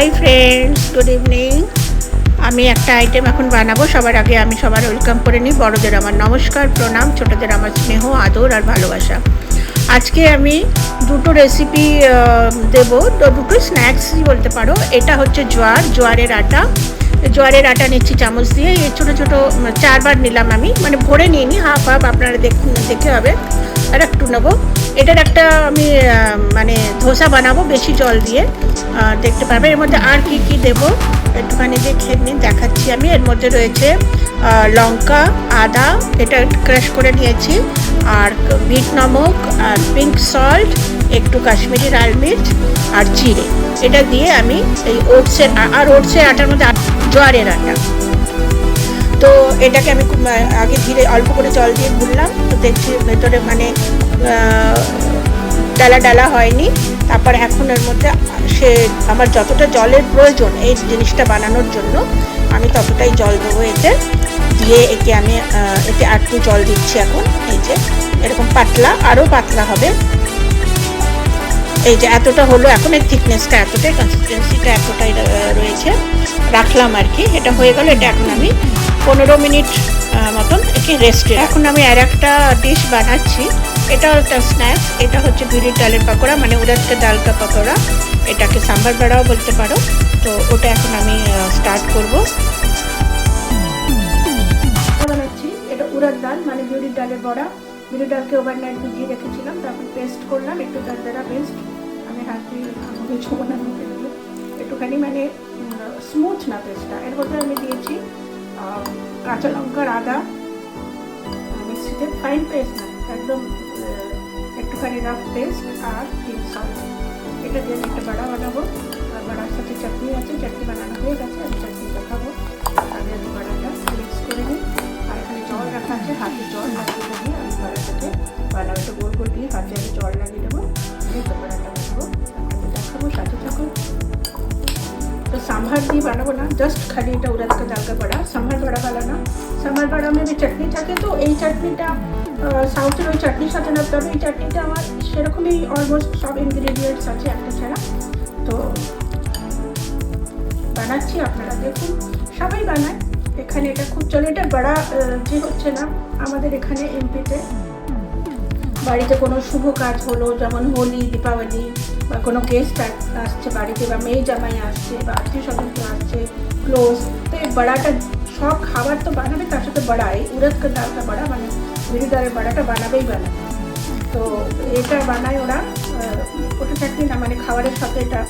Hi friends good evening আমি একটা item এখন বানাবো। সবার আগে আমি সবার ওয়েলকাম করে নিই। বড়দের আমার নমস্কার, প্রণাম, ছোটদের আমার স্নেহ, আদর আর ভালোবাসা। আজকে আমি দুটো রেসিপি দেবো। দুটো স্ন্যাক্সই বলতে পারো। এটা হচ্ছে জোয়ার, জোয়ারের আটা। জোয়ারের আটা নিচ্ছি চামচ দিয়ে। এই ছোটো ছোটো চারবার নিলাম আমি। মানে ভরে নিয়ে নিই হাফ হাফ আপনারা দেখ দেখে হবে। আর একটু নেব। এটার একটা আমি মানে ধোসা বানাবো বেশি জল দিয়ে। দেখতে পারবে। এর মধ্যে আর কি কি দেবো? একটুখানি দেখে নিন, দেখাচ্ছি আমি। এর মধ্যে রয়েছে লঙ্কা, আদা, এটা ক্রাশ করে নিয়েছি। আর বিট নমক, আর পিঙ্ক সল্ট একটু কাশ্মীরি লাল মির্চ, আর জিরে। এটা দিয়ে আমি এই ওটসের আর ওটসের আটার মধ্যে জোয়ারের আটা। তো এটাকে আমি আগে ধীরে অল্প করে জল দিয়ে গুললাম তো দেখছি ভেতরে মানে ডালা ডালা হয়নি। তারপর এখন এর মধ্যে সে আমার যতটা জলের প্রয়োজন এই জিনিসটা বানানোর জন্য, আমি ততটাই জল দেবো এতে। দিয়ে একে আমি এতে একটু জল দিচ্ছি এখন, এই যে, এরকম পাতলা আরও পাতলা হবে। এই যে এতটা হলো এখন, এর থিকনেসটা এতটাই কনসিস্টেন্সিটা এতটাই রয়েছে। রাখলাম আর কি, এটা হয়ে গেল, এটা এখন আমি পনেরো মিনিট মতন একে রেস্টে এখন আমি আর একটা ডিশ বানাচ্ছি। এটা একটা স্ন্যাক্স এটা হচ্ছে বিউলির ডালের পাকোড়া মানে উড়াদকে ডালকা পাকোড়া। এটাকে সাম্বার বড়াও বলতে পারো। তো ওটা এখন আমি স্টার্ট করব। বানাচ্ছি। এটা উড়াদ ডাল মানে বিউলির ডালের বড়া। বিউলির ডালকে ওভারনাইট ভিজিয়ে রেখেছিলাম তারপর পেস্ট করলাম একটু দারদারা পেস্ট আমি হাত দিয়ে কিছু বানানো একটুখানি মানে স্মুথ না পেস্টটা এর মধ্যে আমি দিয়েছি কাঁচা লঙ্কার আদা মিক্সিতে ফাইন পেস্ট না একদম একটুখানি রাফ পেস্ট আর পিঙ্ক সল্ট এটা দিয়ে একটা বড়া বানাবো। আর বড়ার সাথে চাটনি আছে, চাটনি বানানো হয়ে গেছে, আমি চাটনি দেখাবো। আগে আমি বড়াটা মিক্স করে নিই। আর এখানে জল রাখা আছে, হাতে জল লাগিয়ে দিয়ে আমি বড়াটাকে বানানোটা গোল গোল দিয়ে হাতে আমি জল লাগিয়ে দেবো। দিয়ে বড়াটা বানাবো। দেখাবো সাথে सांभर भी বানাবো না জাস্ট খালি এটা উড়াদ का दाल का बड़ा सांभर बड़ा বানানো सांभर बड़ा में যে চাটনি থাকে তো এই চাটনিটা সাউথের ওই চাটনির সাথে না তবে এই চাটনিটা আমার সেরকমই অলমোস্ট সব ইনগ্রেডিয়েন্টস আছে একটা ছাড়া তো বানাচ্ছি আপনারা দেখুন সবাই বানায় এখানে এটা খুব চলে এটা বড়া আহ, যে হচ্ছে না আমাদের এখানে এমপিতে বাড়িতে কোনো শুভ কাজ হলো, যেমন হোলি, দীপাবলি বা কোনো গেস্ট আসছে বাড়িতে বা মেয়ে জামাই আসছে বা আত্মীয় স্বজন আসছে ক্লোজ তো এই বড়াটা, সব খাবার তো বানাবে, তার সাথে বড়া। এই উড়দ কা ডালটা বড়া মানে বিড়ি বড়াটা বানাবেই বানাবে তো এটা বানায় ওরা ওটা চাটনি না মানে খাবারের সাথে এটা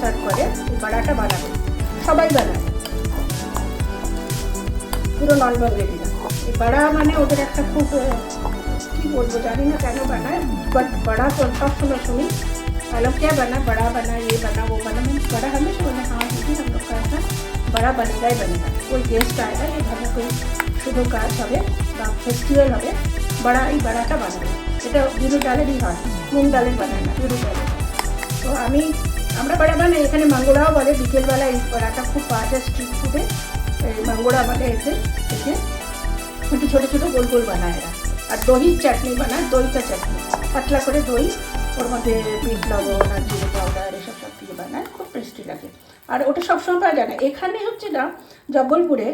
সার্ভ করে বড়াটা বানাবে। সবাই বানায়। পুরো নন এই বড়া মানে ওদের একটা খুব কি বলবো জানি না কেন বানায় বাট बड़ा तो सब समय सुनी मतलब क्या बना बड़ा बना ये बना वो बना मैं बड़ा हमेशा बना हाँ दीदी हम लोग का ऐसा बड़ा बनेगा ही बनेगा कोई गेस्ट आएगा ये घर में कोई শুভ কাজ হবে বা ফেস্টিভ্যাল হবে বড়া এই বড়াটা বানাবে এটা বিরু ডালেরই হয় মুগ ডালের বানায় না বিরু ডালের তো আমি আমরা বড়া বানাই এখানে মাঙ্গোড়াও বলে বিকেলবেলা এই বড়াটা খুব পাওয়া যায় স্ট্রিট ফুডে এই মাঙ্গোড়া বলে এতে এতে একটু ছোটো ছোটো গোল গোল বানায় এরা আর দহির চাটনি বানায়, দইটা চাটনি। পাতলা করে দই, ওর মধ্যে বিট লবণ আর জিরে পাউডার এসব সব দিয়ে বানায়, খুব টেস্টি লাগে। আর ওটা সবসময় পাওয়া যায় না। এখানে হচ্ছে না জব্বলপুরে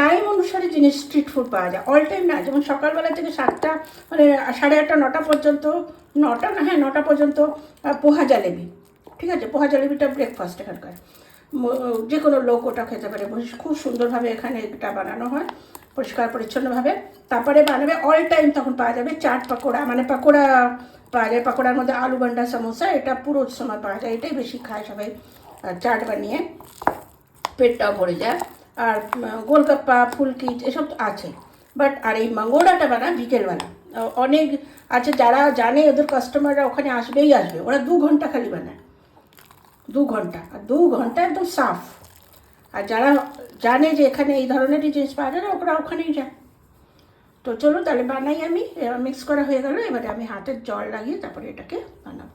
টাইম অনুসারে জিনিস স্ট্রিট ফুড পাওয়া যায়। অল টাইম না, যেমন সকালবেলা থেকে সাতটা মানে সাড়ে আটটা, নটা পর্যন্ত, নটা না হ্যাঁ নটা পর্যন্ত পোহা জালেবি ঠিক আছে? পোহা জালেবিটা ব্রেকফাস্ট এখানকার। যে কোনো লোক ওটা খেতে পারে। খুব সুন্দরভাবে এখানে এটা বানানো হয়। পরিষ্কার, পরিচ্ছন্নভাবে। তারপরে বানাবে অল টাইম তখন পাওয়া যাবে চাট পাকোড়া মানে পাকোড়া পাওয়া যায়। পাকোড়ার মধ্যে আলু বান্ডা সমোসা, এটা পুরো সময় পাওয়া যায়। এটাই বেশি খায় সবাই চাট বানিয়ে। পেটটাও ভরে যায়। আর গোলগাপ্পা, ফুলকি, এসব তো আছে। বাট আর এই মাঙ্গোড়াটা বানায় বিকেলবেলা। অনেক আছে যারা জানে, ওদের কাস্টমাররা ওখানে আসবেই আসবে। ওরা দু ঘণ্টা খালি বানায়। দু ঘণ্টা। আর দু ঘণ্টা একদম সাফ। আর যারা জানে যে এখানে এই ধরনেরই জিনিস পাওয়া যায় ওরা ওখানেই যায়। তো চলো তাহলে বানাই আমি। মিক্স করা হয়ে গেল। এবারে আমি হাতের জল লাগিয়ে তারপরে এটাকে বানাবো।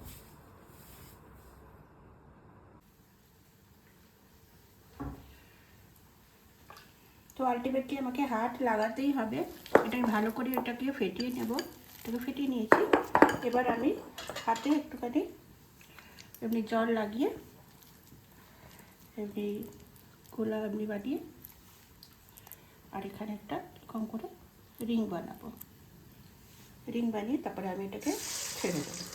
তো আলটিমেটলি আমাকে হাত লাগাতেই হবে। এটা ভালো করে এটাকে ফেটিয়ে নেব। এটাকে ফেটিয়ে নিয়েছি। এবার আমি হাতে একটুখানি এমনি জল লাগিয়ে এমনি গোলা এমনি বানিয়ে আর এখানে একটা কম করে রিং বানাবো। রিং বানিয়ে তারপরে আমি এটাকে ছেড়ে দেবো।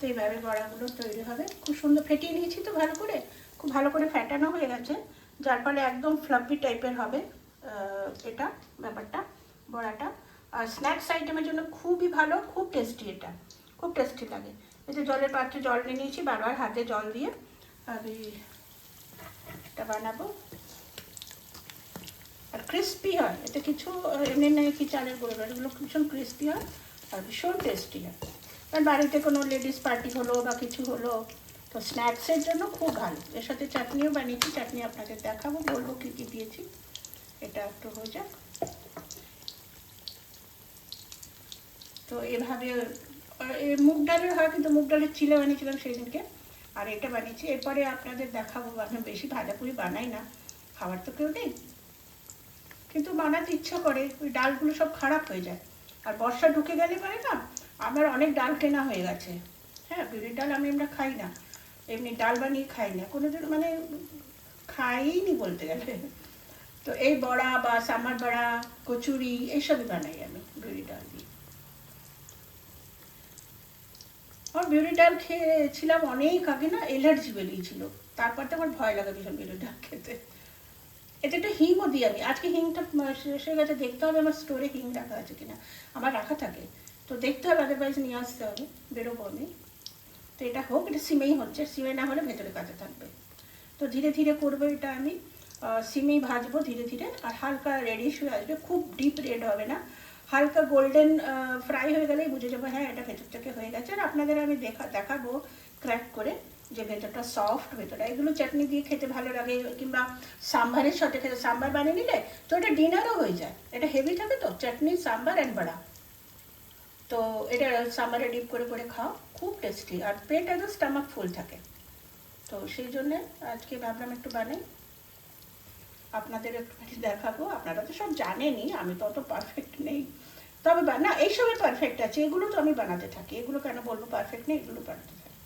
তো এইভাবে বড়াগুলো তৈরি হবে। খুব সুন্দর ফেটিয়ে নিয়েছি তো ভালো করে। খুব ভালো করে ফ্যাটানো হয়ে গেছে। যার ফলে একদম ফ্লাফি টাইপের হবে এটা ব্যাপারটা, বড়াটা। আর স্ন্যাক্স আইটেমের জন্য খুবই ভালো, খুব টেস্টি এটা। খুব টেস্টি লাগে। যে জলের পাত্রে জল নিয়ে নিয়েছি, বারবার হাতে জল দিয়ে আমি এটা বানাবো। আর ক্রিস্পি হয়। এতে কিছু এমনি নেই কি চালের গুঁড়ো, এগুলো ভীষণ ক্রিস্পি হয় আর ভীষণ টেস্টি হয়। কারণ বাড়িতে কোনো লেডিস পার্টি হলো বা কিছু হলো, তো স্ন্যাক্সের জন্য খুব ভালো। এর সাথে চাটনিও বানিয়েছি, চাটনি আপনাদের দেখাবো, বলব কী কী দিয়েছি, এটা একটু হয়ে যাক। তো এভাবে মুগ ডালের হয়, কিন্তু মুগ ডালের চিলে বানিয়েছিলাম সেই দিনকে আর এটা বানিয়েছি। এরপরে আপনাদের দেখাবো, আমি বেশি ভাজাপুরি বানাই না, খাবার তো কেউ নেই। কিন্তু বানাতে ইচ্ছা করে, ওই ডালগুলো সব খারাপ হয়ে যায়। আর বর্ষা ঢুকে গেলে পারে না আমার অনেক ডাল কেনা হয়ে গেছে। হ্যাঁ বিউলির ডাল আমি আমরা খাই না। এমনি ডাল বানিয়ে খাই না। কোনোদিন মানে খাইনি বলতে গেলে। তো এই বড়া বা সামার বড়া, কচুরি এইসবই বানাই আমি বিউলি ডাল দিয়ে। আমার বিউলি ডাল খেয়েছিলাম অনেক আগে না, এলার্জি বেরিয়েছিল। তারপর তো আমার ভয় লাগে ভীষণ বিউলি ডাল খেতে। এতে একটা হিংও দিই আমি। আজকে হিংটা শেষ হয়ে গেছে, দেখতে হবে আমার স্টোরে হিং রাখা আছে কিনা। আমার রাখা থাকে। তো দেখতে হবে আদারওয়াইজ নিয়ে আসতে হবে, বেরোবো আমি। তো এটা হোক, এটা সিমেই হচ্ছে, সিমে না হলে ভেতরে কাঁচা থাকবে। তো ধীরে ধীরে করব এটা আমি। সিমেই ভাজবো ধীরে ধীরে, আর হালকা রেডিশ হয়ে আসবে, খুব ডিপ রেড হবে না। হালকা গোল্ডেন ফ্রাই হয়ে গেলেই বুঝে যাব হ্যাঁ এটা ভেতর থেকে হয়ে গেছে। আর আপনাদের আমি দেখা, দেখাবো ক্র্যাক করে, যে ভেতরটা সফট ভেতরটা। এগুলো চাটনি দিয়ে খেতে ভালো লাগে, কিংবা সাম্বারের সাথে খেতে, সাম্বার বানিয়ে নিলে তো এটা ডিনারও হয়ে যায়। এটা হেভি থাকে তো চাটনি সাম্বার অ্যান্ড বড়া তো এটা সাম্বারে ডিপ করে করে খাও, খুব টেস্টি আর পেট একদম স্টামাক ফুল থাকে। তো সেই জন্যে আজকে ভাবলাম একটু বানাই। আপনাদের একটুখানি দেখাবো। আপনারা তো সব জানেনই, আমি তো অত পারফেক্ট নেই। তবে না এইসবে পারফেক্ট আছে। এগুলো তো আমি বানাতে থাকি। এগুলো কেন বলব পারফেক্ট নেই? এগুলো বানাতে থাকি।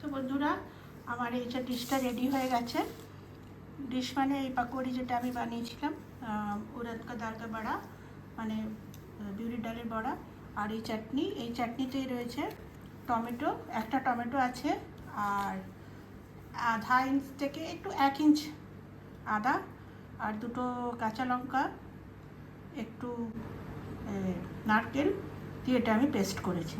তো বন্ধুরা, আমার এই যে ডিশটা রেডি হয়ে গেছে। ডিশ মানে এই পাকোড়ি যেটা আমি বানিয়েছিলাম আহ, উড়দ কা দাল কা বড়া মানে বিউলির ডালের বড়া আর এই চাটনি। এই চাটনিতেই রয়েছে টমেটো একটা টমেটো আছে আর আধা ইঞ্চ থেকে একটু এক ইঞ্চ আদা আর দুটো কাঁচা লঙ্কা একটু নারকেল দিয়ে এটা আমি পেস্ট করেছি।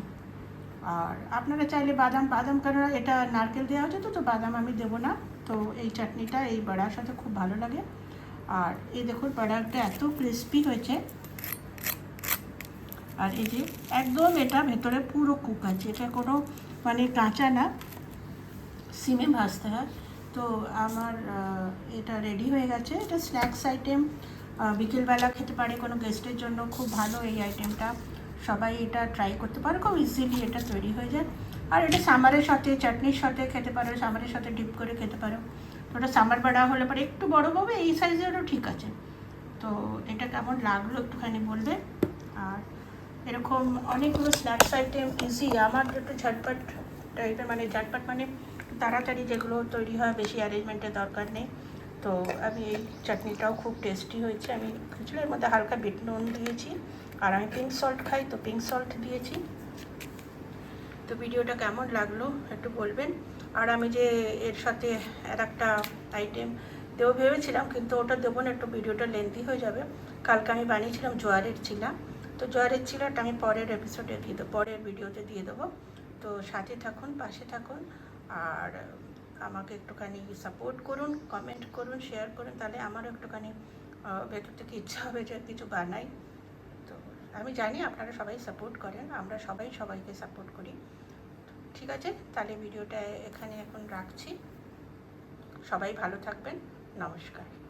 আর আপনারা চাইলে বাদাম বাদাম কেন এটা নারকেল দেওয়া হচ্ছে তো তো বাদাম আমি দেবো না। তো এই চাটনিটা, এই বড়ার সাথে খুব ভালো লাগে। আর এই দেখুন, বড়াটা এত ক্রিস্পি হয়েছে। আর এই যে একদম এটা ভেতরে পুরো কুক আছে। এটা কোনো মানে কাঁচা না, সিমে ভাজতে হয়। তো আমার এটা রেডি হয়ে গেছে। এটা স্ন্যাক্স আইটেম বিকেলবেলা খেতে পারে কোনো গেস্টের জন্য। খুব ভালো এই আইটেমটা সবাই এটা ট্রাই করতে পারো, খুব ইজিলি এটা তৈরি হয়ে যায়। আর এটা সামারের সাথে চাটনির সাথে খেতে পারো সামারের সাথে ডিপ করে খেতে পারো। ওটা সামার বাড়া হলে পরে একটু বড় পাবে এই সাইজেরও ঠিক আছে। তো এটা কেমন লাগল একটুখানি বলবে? আর এরকম অনেকগুলো স্ন্যাক্স আইটেম ইজি আমার একটু ঝটপট টাইপের মানে ঝটপট মানে তাড়াতাড়ি যেগুলো তৈরি হয়, বেশি অ্যারেঞ্জমেন্টের দরকার নেই। তো আমি এই চাটনিটাও খুব টেস্টি হয়েছে, আমি বুঝলে এর মধ্যে হালকা বিট নুন দিয়েছি। আর আমি পিঙ্ক সল্ট খাই, তো পিঙ্ক সল্ট দিয়েছি। তো ভিডিওটা কেমন লাগল একটু বলবেন। আর আমি যে এর সাথে আর একটা আইটেম দেবো ভেবেছিলাম, কিন্তু ওটা দেবো না, একটু ভিডিওটা লেন্দি হয়ে যাবে। কালকে আমি বানিয়েছিলাম জোয়ারের চিলা। তো জোয়ারের চিলাটা আমি পরের এপিসোডে দিয়ে দেবো, পরের ভিডিওতে দিয়ে দেবো। তো সাথে থাকুন, পাশে থাকুন, আর আমাকে একটুখানি সাপোর্ট করুন কমেন্ট করুন শেয়ার করুন, তাহলে আমারও একটুখানি ভেতর থেকে ইচ্ছা হবে যে কিছু বানাই। আমি জানি আপনারা সবাই সাপোর্ট করেন, আমরা সবাই সবাইকে সাপোর্ট করি। ঠিক আছে? তাহলে ভিডিওটা এখানে এখন রাখছি। সবাই ভালো থাকবেন। নমস্কার।